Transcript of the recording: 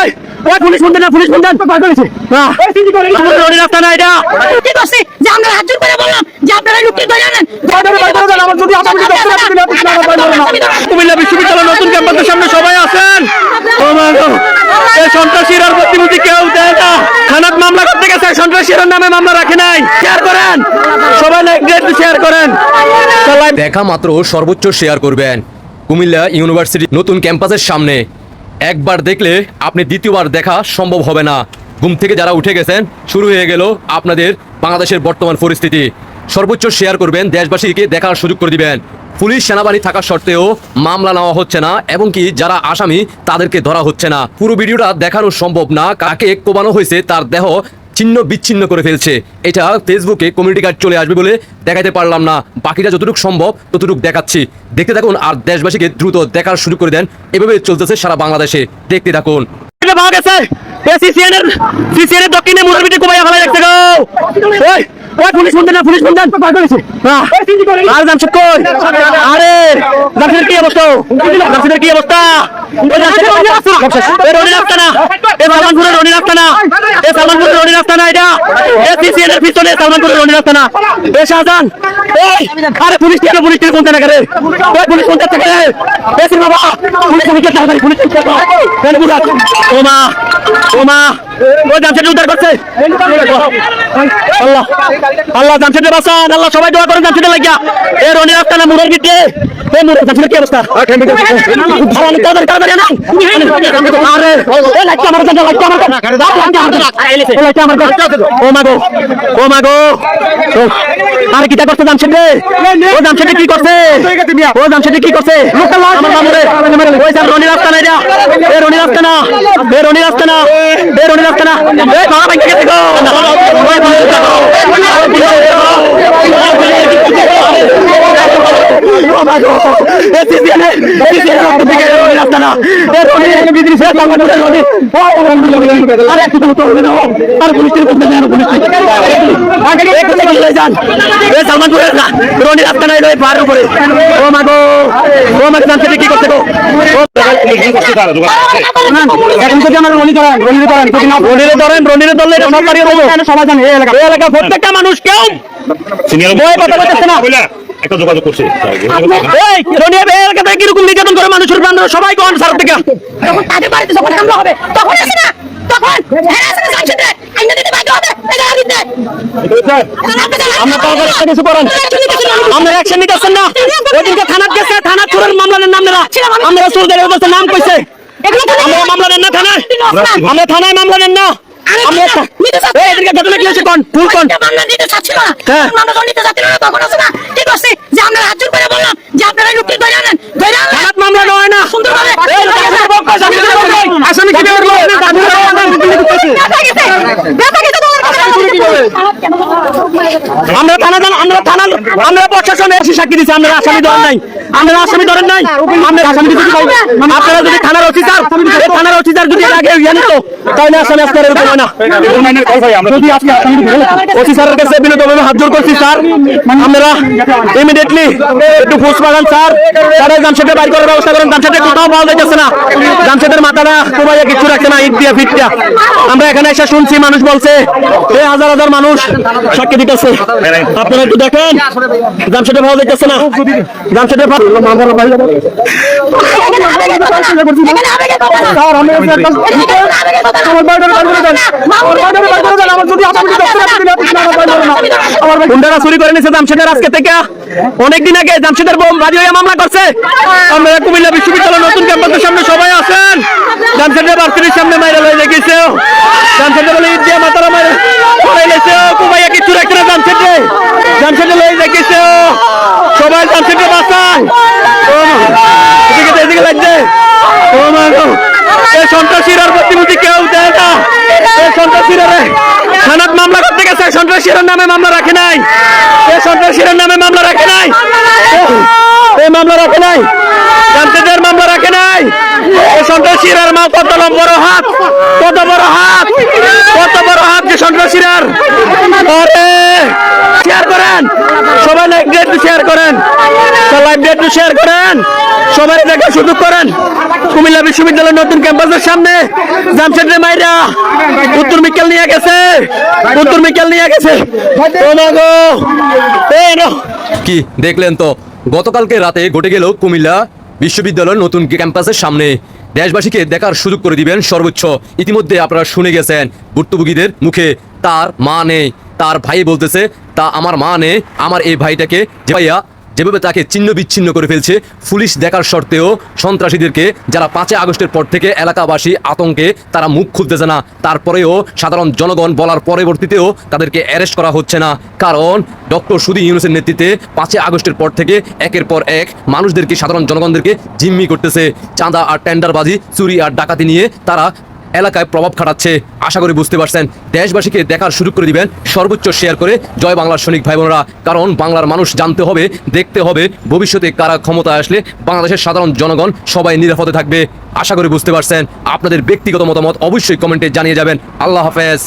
ওই ওই police police পার করেছে। না। রনি রাস্তা না এটা। কি করছি যে আমরা হাত জোর করে বললাম যে আপনারা ধরে আনেন। আমার যদি আসামি দপ্তরে আপনি না আপনি বাইরে না কুমিল্লা বিশ্ববিদ্যালয়ের নতুন ক্যাম্পাসের সামনে সবাই আছেন। ও মা গো এই সন্ত্রাসীর প্রতিমূর্তি কেউ দেয় না। থানাত মামলা করতে গেছে সন্ত্রাসীর নামে মামলা রাখে নাই। শেয়ার করেন। সবাই লাইক শেয়ার করেন। দেখা মাত্র সর্বোচ্চ শেয়ার করবেন। কুমিল্লা ইউনিভার্সিটি নতুন ক্যাম্পাসের সামনে। একবার দেখলে আপনি দ্বিতীয়বার দেখা সম্ভব হবে না। ঘুম থেকে যারা উঠে গেছেন, শুরু হয়ে গেল আপনাদের বাংলাদেশের বর্তমান পরিস্থিতি। সর্বোচ্চ শেয়ার করবেন, দেশবাসীকে দেখার সুযোগ করে দিবেন। পুলিশ সেনাবাহিনী থাকা সত্ত্বেও মামলা নেওয়া হচ্ছে না এবং কি যারা আসামি, তাদেরকে ধরা হচ্ছে না। পুরো ভিডিওটা দেখানো সম্ভব না, কাকে কোবানো হয়েছে, তার দেহ ছিন্ন বিচ্ছিন্ন করে ফেলছে। এটা ফেসবুকে কমিউনিটি কার্ড চলে আসবে বলে দেখাতে পারলাম না। বাকিটা যতটুকু সম্ভব ততটুকু দেখাচ্ছি। দেখতে থাকুন আর দেশবাসীকে দ্রুত দেখার শুরু করে দেন। এভাবে চলতেছে সারা বাংলাদেশে। দেখতে থাকুন। না আর কি অবস্থা? না। এ রনি রাস্তা না এটা এ সিসিএন এর পিছনে সালমানপুরের রনি রাস্তা না। এ শাহজাহান এই আরে পুলিশ পুলিশ কি কোনটা না করে ওই পুলিশ কোনটা থেকে? এ সির বাবা পুলিশ কি তাড়াতাড়ি পুলিশ কি কেন বুঝা ও মা ও মা ও জামশেদ উদ্ধার করছে। আল্লাহ আল্লাহ জামশেদে বাঁচান আল্লাহ সবাই দোয়া করেন জামশেদে লাগিয়া। এ রনি রাস্তা না মুরের বিটে এ মুরের জামশেদের কি অবস্থা? ভালো তাড়াতাড়ি তাড়াতাড়ি আনান। আরে এ লাইটটা আমার কাছে লাইটটা আমার কাছে। ও আমার কাছে। ও মা গো ও মা গো ও, আরে কিটা করতে জামশেদ? রে ও জামশেদে কি করছে? ও জামশেদে কি করছে? আমার মামুরে ওই জাম রনি রাস্তা না এটা এ রনি রাস্তা না রনি রাস্তা না রনি রাস্তা না ওই পুলিশ দেখো ওই পুলিশ দেখো ও মা গো এ সিসিএন সিসিএন থেকে রনি রাস্তা না ও আরে একটু তো আর পুলিশ কে আগে চলে যান এ সালমান না রাস্তা পার উপরে ও মা গো ও মা জানতে কি করতে গো ও এখন রনি না সবাই জানে এই এলাকা এই এলাকা প্রত্যেকটা মানুষ কেউ ভয় কথা বলতেছে না একটা যোগাযোগ করছে। এই রনি এই এলাকাতে কীরকম নির্যাতন করে মানুষের প্রাণ সবাই কোন সার থেকে? তখন তাদের বাড়িতে যখন হামলা হবে তখন আসে না। তখন হ্যাঁ আসে না দিতে বাধ্য হবে এটা দিতে। আমরা তো আবার একটা কিছু করেন। আমরা অ্যাকশন নিতেছেন না। ওদিনকে থানাত গেছে থানা চোরের মামলা নেন নামনেরা আমরা চোরদের নাম কইছে। আমরা মামলা নেন না থানায়। আমরা থানায় মামলা নেন না। আমরা এই এদিকে ঘটনা কি হয়েছে কোন ফুল কোন মামলা নিতে চাচ্ছিল না হ্যাঁ। মামলা যখন নিতে চাচ্ছিল না তখন আসে না কি করছি যে আমরা হাত জোর করে বললাম যে আপনারা লুকিয়ে ধরে আনেন ধরে থানাত মামলা নয় না সুন্দরভাবে আসামি কি বের কথা আমরা থানা আমরা থানা আমরা প্রশাসনে এসে সাক্ষী দিচ্ছি আমরা আসামি ধরেন নাই আমরা আসামি ধরেন নাই? আমরা আসামি ভাই আপনারা যদি থানার অফিসার থানার অফিসার যদি আগে ইয়ে নিত তাহলে আসামি এরকম হয় না। যদি আজকে কাছে বিনোদভাবে হাত জোর করছি স্যার। আমরা ইমিডিয়েটলি একটু ফুস পাগান স্যার। তারা বাইর করার ব্যবস্থা করেন। জামশেদে কোথাও পাওয়া না। জামশেদের মাথাটা কোবাইয়া কিছু রাখছে না ইট দিয়া ফিট দিয়া। আমরা এখানে এসে শুনছি মানুষ বলছে এই হাজার হাজার মানুষ সাক্ষী দিতেছে। আপনারা একটু দেখেন জামশেদে পাওয়া যাইতেছে না। জামশেদে গুন্ডারা চুরি করে নিয়েছে জামশেদের আজকে থেকে। অনেকদিন আগে জামশেদের বোম বাড়ি হয়ে মামলা করছে। আমরা কুমিল্লা বিশ্ববিদ্যালয়ের নতুন ক্যাম্পাসের সামনে সবাই আছেন। জামশেদের বার্ষিকীর সামনে মাইরা লয়ে দেখেছে জামশেদের বলে ঈদ দিয়ে মাতারা মাইরা কুমাইয়া কিছু রাখছে না জামশেদে জামশেদে লয়ে দেখেছে সবাই জামশেদে বাঁচান ও এদিকে এদিকে লাগছে ও মা গো এই সন্ত্রাসীর আর প্রতিমূর্তি কেউ দেয় না এই সন্ত্রাসীরা থানাত মামলা করতে গেছে, সন্ত্রাসীর নামে মামলা রাখে নাই। এই সন্ত্রাসীর নামে মামলা রাখে নাই। এই মামলা রাখে নাই। জানতেদের মামলা রাখে নাই। এই সন্ত্রাসীর মা কত বড় হাত, কত বড় হাত, কত বড় হাত যে সন্ত্রাসীর আরে শেয়ার করেন। সবাই লাইভ ডেট শেয়ার করেন। লাইভ ডেট শেয়ার করেন। সবাই দেখা সুযোগ করেন। কুমিল্লা বিশ্ববিদ্যালয়ের নতুন ক্যাম্পাসের সামনে জামশেদরে মাইরা উত্তর মিকেল নিয়ে গেছে। উত্তর মিকেল নিয়ে গেছে। ও মা গো। এই নো। কি দেখলেন তো? গতকালকে রাতে ঘটে গেল কুমিল্লা বিশ্ববিদ্যালয়ের নতুন ক্যাম্পাসের সামনে। দেশবাসীকে দেখার সুযোগ করে দিবেন সর্বোচ্চ। ইতিমধ্যে আপনারা শুনে গেছেন, ভুক্তভোগীদের মুখে তার মা নেই। তার ভাই বলতেছে, তা আমার মা নেই। আমার এই ভাইটাকে যে ভাইয়া যেভাবে তাকে ছিন্ন বিচ্ছিন্ন করে ফেলছে, পুলিশ দেখার সত্ত্বেও সন্ত্রাসীদেরকে যারা পাঁচই আগস্টের পর থেকে এলাকাবাসী আতঙ্কে তারা মুখ খুলতেছে না। তারপরেও সাধারণ জনগণ বলার পরবর্তীতেও তাদেরকে অ্যারেস্ট করা হচ্ছে না। কারণ ডক্টর সুদী ইউনুসের নেতৃত্বে পাঁচই আগস্টের পর থেকে একের পর এক মানুষদেরকে, সাধারণ জনগণদেরকে জিম্মি করতেছে। চাঁদা আর টেন্ডারবাজি, চুরি আর ডাকাতি নিয়ে তারা এলাকায় প্রভাব খাটাচ্ছে। আশা করি বুঝতে পারছেন, দেশবাসীকে দেখার সুযোগ করে দিবেন, সর্বোচ্চ শেয়ার করে। জয় বাংলার সৈনিক ভাই বোনেরা কারণ বাংলার মানুষ জানতে হবে, দেখতে হবে, ভবিষ্যতে কারা ক্ষমতায় আসলে বাংলাদেশের সাধারণ জনগণ সবাই নিরাপদে থাকবে। আশা করি বুঝতে পারছেন, আপনাদের ব্যক্তিগত মতামত অবশ্যই কমেন্টে জানিয়ে যাবেন। আল্লাহ হাফেজ।